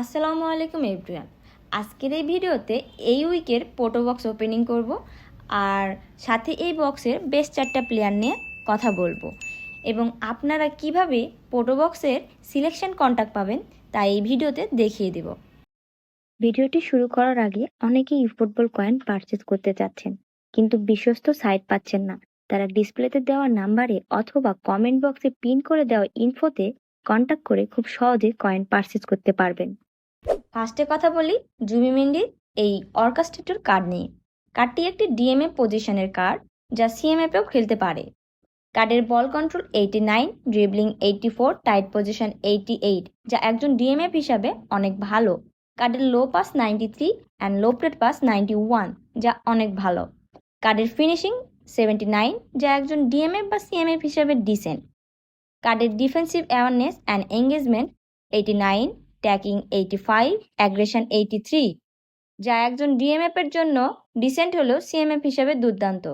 আসসালামু আলাইকুম, এভরিওয়ান। আজকের এই ভিডিওতে এই উইকের পোটো বক্স ওপেনিং করব আর সাথে এই বক্সের বেশ চারটা প্লেয়ার নিয়ে কথা বলব। এবং আপনারা কীভাবে পোটো বক্সের সিলেকশন কন্ট্যাক্ট পাবেন তা এই ভিডিওতে দেখিয়ে দেব। ভিডিওটি শুরু করার আগে অনেকেই ফুটবল কয়েন পারচেজ করতে চাচ্ছেন, কিন্তু বিশ্বস্ত সাইট পাচ্ছেন না। তারা ডিসপ্লেতে দেওয়া নাম্বারে অথবা কমেন্ট বক্সে পিন করে দেওয়া ইনফোতে কন্ট্যাক্ট করে খুব সহজে কয়েন পারচেজ করতে পারবেন। ফার্স্টে কথা বলি জুমি মেন্ডির এই অর্কাস্ট্রেটর কার্ড নিয়ে। কার্ডটি একটি ডিএমএ পজিশনের কার্ড যা সিএমএফেও খেলতে পারে। কার্ডের ball control eighty nine dribbling eighty four tight position eighty eight যা একজন ডিএমএফ হিসাবে অনেক ভালো। কার্ডের low pass ninety three and low plate pass ninety one যা অনেক ভালো। কার্ডের ফিনিশিং সেভেন্টি নাইন যা একজন ডিএমএফ বা সিএমএফ হিসাবে ডিসেন্ট কার্ডের defensive awareness and engagement eighty nine tackling eighty five aggression eighty three যা একজন ডিএমএফ এর জন্য ডিসেন্ট হলেও সিএমএফ হিসেবে দুর্দান্ত।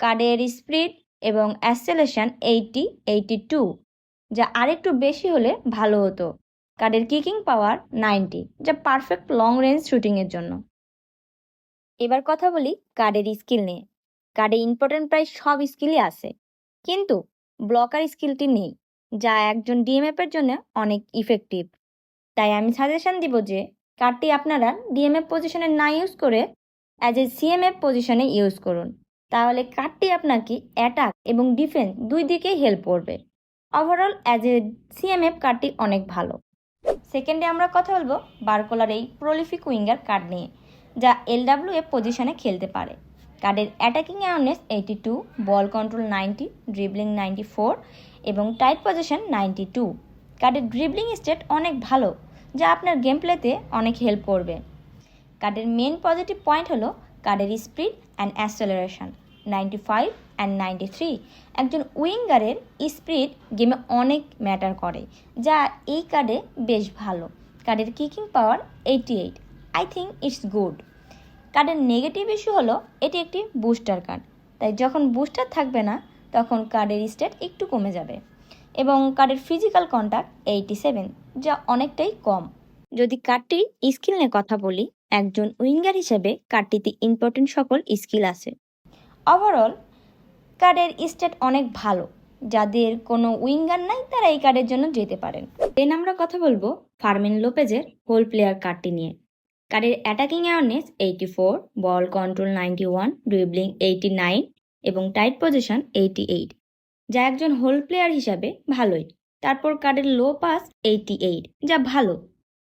কার্ডের স্পিড এবং অ্যাসেলেশন এইটি এইটি টু যা আরেকটু বেশি হলে ভালো হতো। কার্ডের কিকিং পাওয়ার নাইনটি যা পারফেক্ট লং রেঞ্জ শুটিংয়ের জন্য। এবার কথা বলি কার্ডের স্কিল নিয়ে। কার্ডে ইম্পর্টেন্ট প্রায় সব স্কিলই আছে। কিন্তু ব্লকার স্কিলটি নেই, যা একজন ডিএমএফ এর জন্য অনেক ইফেক্টিভ তাই আমি সাজেশন দিব যে কার্ডটি আপনারা ডিএমএফ পজিশনে না ইউজ করে অ্যাজ এ সিএমএফ পজিশনে ইউজ করুন। তাহলে কার্ডটি আপনাকে অ্যাটাক এবং ডিফেন্স দুই দিকেই হেল্প করবে। ওভারঅল অ্যাজ এ সিএমএফ কার্ডটি অনেক ভালো। সেকেন্ডে আমরা কথা বলব বারকোলার এই প্রলিফিক উইঙ্গার কার্ড নিয়ে, যা এলডাব্লিউ এফ পজিশনে খেলতে পারে। কার্ডের attacking awareness eighty two ball control ninety dribbling ninety four এবং টাইট পজিশন নাইনটি টু কার্ডের ড্রিবলিং স্টেট অনেক ভালো, যা আপনার গেম প্লেতে অনেক হেল্প করবে। কার্ডের মেন পজিটিভ পয়েন্ট হলো কার্ডের speed and acceleration ninety five and ninety three একজন উইঙ্গারের স্পিড গেমে অনেক ম্যাটার করে, যা এই কার্ডে বেশ ভালো। কার্ডের kicking power eighty eight I think it's good কার্ডের নেগেটিভ ইস্যু হলো এটি একটি বুস্টার কার্ড তাই যখন বুস্টার থাকবে না, তখন কার্ডের স্টেট একটু কমে যাবে। এবং কার্ডের ফিজিক্যাল কন্ট্যাক্ট এইটি সেভেন যা অনেকটাই কম। যদি কার্ডটির স্কিল নিয়ে কথা বলি, একজন উইঙ্গার হিসেবে কার্ডটিতে ইম্পর্টেন্ট সকল স্কিল আছে। ওভারঅল কার্ডের স্টেট অনেক ভালো। যাদের কোনো উইঙ্গার নাই, তারা এই কার্ডের জন্য যেতে পারেন। দেন আমরা কথা বলব ফার্মিন লোপেজের হোল প্লেয়ার কার্ডটি নিয়ে। কার্ডের attacking awareness eighty four ball control ninety one dribbling eighty nine এবং টাইট পজিশন এইটি এইট যা একজন হোল প্লেয়ার হিসাবে ভালোই। তারপর কার্ডের লো পাস এইটি এইট যা ভালো।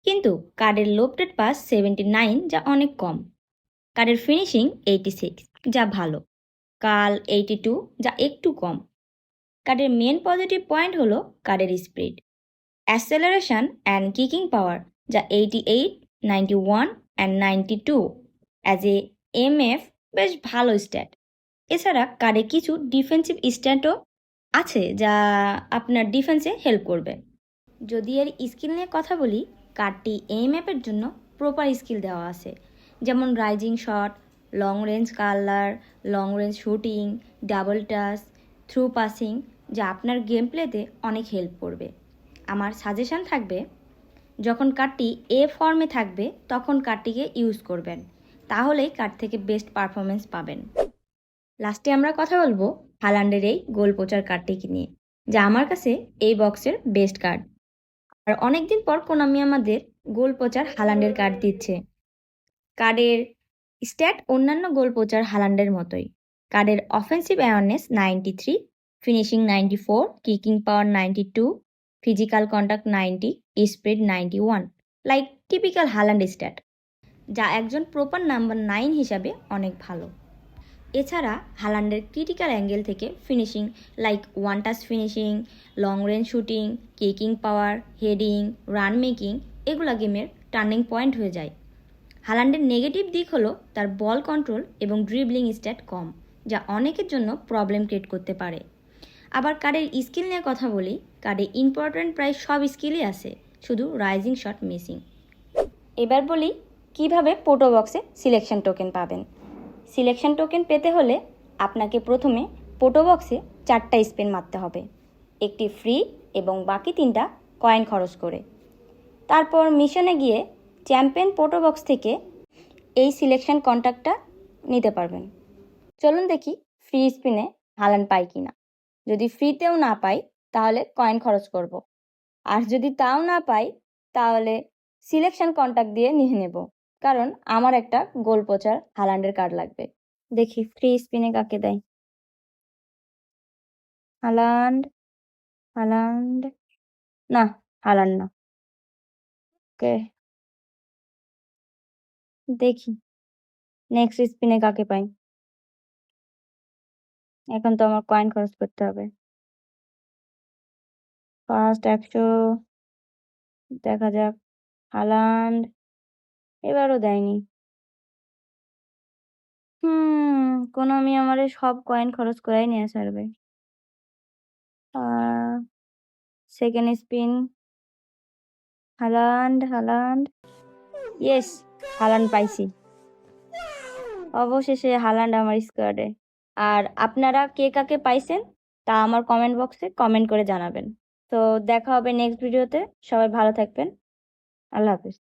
কিন্তু কার্ডের low plate pass seventy nine যা অনেক কম। কার্ডের ফিনিশিং এইটি সিক্স যা ভালো। কাল এইটি টু যা একটু কম। কার্ডের মেন পজিটিভ পয়েন্ট হলো কার্ডের speed acceleration and kicking power যা eighty eight ninety one and ninety two as A M F বেশ ভালো স্ট্যাট এছাড়া কার্ডে কিছু ডিফেন্সিভ স্ট্যাটও আছে যা আপনার ডিফেন্সে হেল্প করবে। যদি এর স্কিল নিয়ে কথা বলি কার্ডটি এম অ্যাপের জন্য প্রপার স্কিল দেওয়া আছে। যেমন rising shot long range curler long range shooting double touch through passing যা আপনার গেম প্লেতে অনেক হেল্প করবে। আমার সাজেশন থাকবে যখন কার্ডটি এ ফর্মে থাকবে, তখন কার্ডটিকে ইউজ করবেন। তাহলেই কার্ড থেকে বেস্ট পারফরমেন্স পাবেন। লাস্টে আমরা কথা বলব হালান্ডের এই গোল পোচার কার্ডটিকে নিয়ে, যা আমার কাছে এই বক্সের বেস্ট কার্ড আর অনেকদিন পর কোনামি আমাদের গোল পোচার হালান্ডের কার্ড দিচ্ছে। কার্ডের স্ট্যাট অন্যান্য গোল পোচার হালান্ডের মতোই। কার্ডের offensive awareness ninety three finishing ninety four kicking power ninety two physical contact ninety speed ninety one like typical Haaland stat যা একজন প্রপার নাম্বার নাইন হিসাবে অনেক ভালো। এছাড়া হালান্ডের ক্রিটিক্যাল অ্যাঙ্গেল থেকে finishing like one touch finishing long range shooting kicking power heading run making এগুলো গেমের টার্নিং পয়েন্ট হয়ে যায়। হালান্ডের নেগেটিভ দিক হলো তার বল কন্ট্রোল এবং ড্রিবলিং স্ট্যাট কম, যা অনেকের জন্য প্রবলেম ক্রিয়েট করতে পারে। আবার কারের স্কিল নিয়ে কথা বলি কার্ডে ইম্পর্ট্যান্ট প্রায় সব স্কিলই আছে, শুধু রাইজিং শট মিসিং এবার বলি, কীভাবে পোটো বক্সে সিলেকশন টোকেন পাবেন? সিলেকশন টোকেন পেতে হলে আপনাকে প্রথমে পোটো বক্সে চারটা স্পেন মারতে হবে, একটি ফ্রি এবং বাকি তিনটা কয়েন খরচ করে। তারপর মিশনে গিয়ে চ্যাম্পিয়ন পোটো বক্স থেকে এই সিলেকশন কন্ট্যাক্টটা নিতে পারবেন। চলুন দেখি ফ্রি স্পিনে হালান পাই কি না যদি ফ্রিতেও না পাই তাহলে কয়েন খরচ করব। আর যদি তাও না পাই, তাহলে সিলেকশন কন্ট্যাক্ট দিয়ে নিয়ে নেব। কারণ আমার একটা গোল পোচার হালান্ডের কার্ড লাগবে। দেখি ফ্রি স্পিনে কাকে দেয়। হালান্ড হালান্ড না হালান্ড না। ওকে। দেখি নেক্সট স্পিনে কাকে পাই। এখন তো আমার কয়েন খরচ করতে হবে। ফার্স্ট একশো, দেখা যাক। হালান্ড এবারও দেয়নি। হুম, কোনো আমি আমার সব কয়েন খরচ করাই নিয়ে ছাড়বে। Second spin Haaland Haaland yes Haaland পাইছি। অবশেষে হালান্ড আমার স্কোয়াডে আর আপনারা কে কাকে পাইছেন তা আমার কমেন্ট বক্সে কমেন্ট করে জানাবেন। তো দেখা হবে নেক্সট ভিডিওতে সবাই ভালো থাকবেন। আল্লাহ হাফিজ।